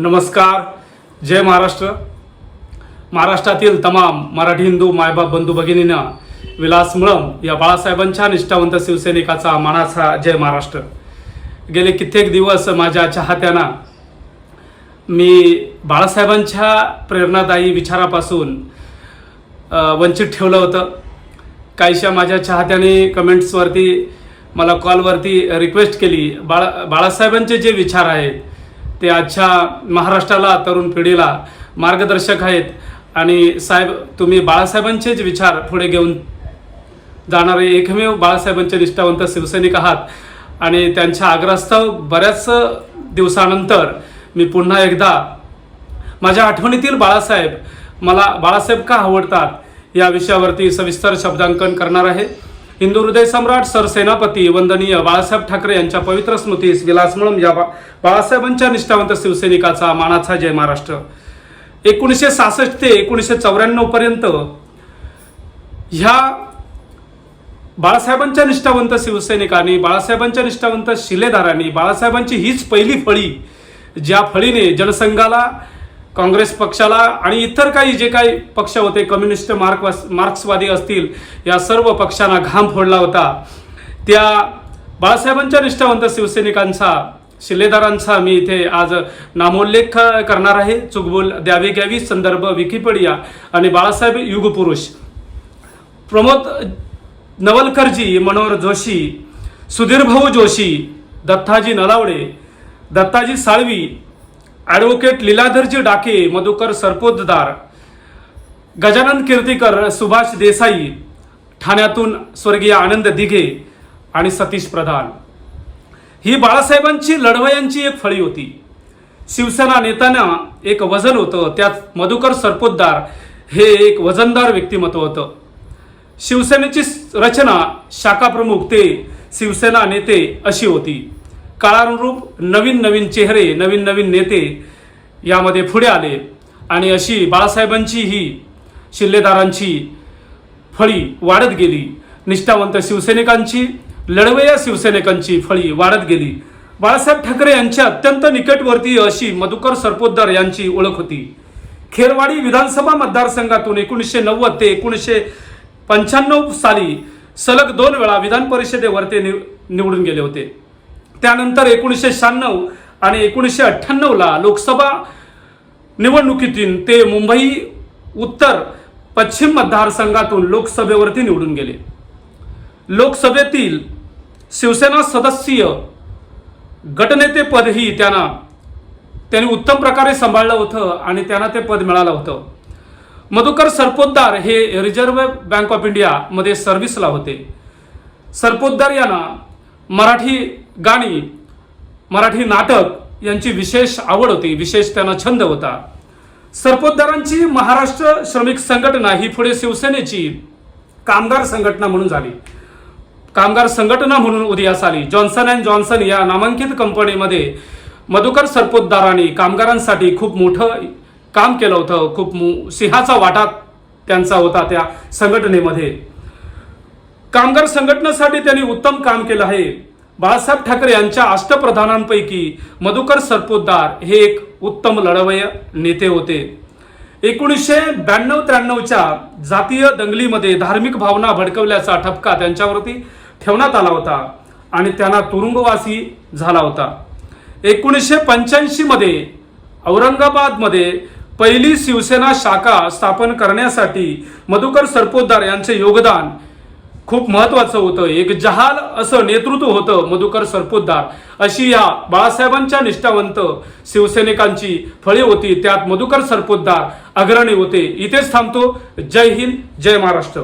नमस्कार. जय महाराष्ट्र. महाराष्ट्रातील तमाम मराठी हिंदू मायबाप बंधू भगिनीनं विलास मुळम या बाळासाहेबांच्या निष्ठावंत शिवसैनिकाचा मानाचा जय महाराष्ट्र. गेले कित्येक दिवस माझ्या चाहत्यांना मी बाळासाहेबांच्या प्रेरणादायी विचारापासून वंचित ठेवलं होतं. काहीशा माझ्या चाहत्याने कमेंट्सवरती मला कॉलवरती रिक्वेस्ट केली. बाळा बाळासाहेबांचे जे विचार आहेत ते आजच्या महाराष्ट्राला तरुण पिढीला मार्गदर्शक आहेत. आणि साहेब तुम्ही बाळासाहेबांचेच विचार पुढे घेऊन जाणारे एकमेव बाळासाहेबांचे निष्ठावंत शिवसैनिक आहात. आणि त्यांच्या आग्रहास्तव बऱ्याच दिवसानंतर मी पुन्हा एकदा माझ्या आठवणीतील बाळासाहेब मला बाळासाहेब का आवडतात या विषयावरती सविस्तर शब्दांकन करणार आहे. हिंदू हृदय सम्राट सरसेनापती वंदनीय बाळासाहेब ठाकरे यांच्या पवित्र स्मृतीस विलास म्हणून या बा बाळासाहेबांच्या निष्ठावंत शिवसैनिकाचा मानाचा जय महाराष्ट्र. एकोणीसशे सहासष्ट ते एकोणीसशे चौऱ्याण्णव पर्यंत ह्या बाळासाहेबांच्या निष्ठावंत शिवसैनिकांनी बाळासाहेबांच्या निष्ठावंत शिलेदारांनी बाळासाहेबांची हीच पहिली फळी ज्या फळीने जनसंघाला काँग्रेस पक्षाला आणि इतर काही जे काही पक्ष होते कम्युनिस्ट मार्क मार्क्सवादी असतील या सर्व पक्षांना घाम फोडला होता. त्या बाळासाहेबांच्या निष्ठावंत शिवसैनिकांचा शिलेदारांचा मी इथे आज नामोल्लेख करणार आहे. चुकबोल द्यावी घ्यावी संदर्भ विकिपडिया आणि बाळासाहेब युगपुरुष. प्रमोद नवलकरजी मनोहर जोशी सुधीरभाऊ जोशी दत्ताजी नलावडे दत्ताजी साळवी ॲडव्होकेट लीलाधरजी डाके मधुकर सरपोतदार गजानन कीर्तीकर सुभाष देसाई ठाण्यातून स्वर्गीय आनंद दिघे आणि सतीश प्रधान. ही बाळासाहेबांची लढवयांची एक फळी होती. शिवसेना नेत्यांना एक वजन होतं त्यात मधुकर सरपोतदार हे एक वजनदार व्यक्तिमत्व होतं. शिवसेनेची रचना शाखा प्रमुख ते शिवसेना नेते अशी होती. काळानुरूप नवीन नवीन चेहरे नवीन नवीन नेते यामध्ये पुढे आले. आणि अशी बाळासाहेबांची ही शिल्लेदारांची फळी वाढत गेली. निष्ठावंत शिवसैनिकांची लढवया शिवसैनिकांची फळी वाढत गेली. बाळासाहेब ठाकरे यांच्या अत्यंत निकटवर्तीय अशी मधुकर सरपोतदार यांची ओळख होती. खेरवाडी विधानसभा मतदारसंघातून एकोणीसशे नव्वद ते एकोणीसशे पंच्याण्णव साली सलग दोन वेळा विधान परिषदेवर ते निव निवडून गेले होते. त्यानंतर एकोणीसशे शहाण्णव आणि एकोणीसशे अठ्ठ्याण्णवला लोकसभा निवडणुकीतून ते मुंबई उत्तर पश्चिम मतदारसंघातून लोकसभेवरती निवडून गेले. लोकसभेतील शिवसेना सदस्यीय गटनेतेपदही त्यांना त्यांनी उत्तम प्रकारे सांभाळलं होतं आणि त्यांना ते पद मिळालं होतं. मधुकर सरपोतदार हे रिझर्व्ह बँक ऑफ इंडियामध्ये सर्व्हिसला होते. सरपोतदार यांना मराठी गाणी मराठी नाटक यांची विशेष आवड होती विशेष त्यांना छंद होता. सरपोतदारांची महाराष्ट्र श्रमिक संघटना ही पुढे शिवसेनेची कामगार संघटना म्हणून झाली. कामगार संघटना म्हणून उदयास आली. जॉन्सन अँड जॉन्सन या नामांकित कंपनीमध्ये मधुकर सरपोतदारांनी कामगारांसाठी खूप मोठं काम केलं होतं. खूप मो- सिंहाचा वाटा त्यांचा होता त्या संघटनेमध्ये. कामगार संघटनेसाठी त्यांनी उत्तम काम केलं आहे. बाळासाहेब ठाकरे यांच्या अष्टप्रधानांपैकी मधुकर सरपोतदार हे एक उत्तम लढवय नेते होते. एकोणीसशे ब्याण्णव त्र्याण्णवच्या जातीय दंगलीमध्ये धार्मिक भावना भडकवल्याचा ठपका त्यांच्यावरती ठेवण्यात आला होता आणि त्यांना तुरुंगवासी झाला होता. एकोणीसशे पंच्याऐंशीमध्ये औरंगाबादमध्ये पहिली शिवसेना शाखा स्थापन करण्यासाठी मधुकर सरपोतदार यांचे योगदान खूप महत्वाचं होतं. एक जहाल असं नेतृत्व होतं मधुकर सरपोतदार. अशी या बाळासाहेबांच्या निष्ठावंत शिवसैनिकांची फळे होती. त्यात मधुकर सरपोतदार अग्रणी होते. इथेच थांबतो. जय हिंद जय महाराष्ट्र.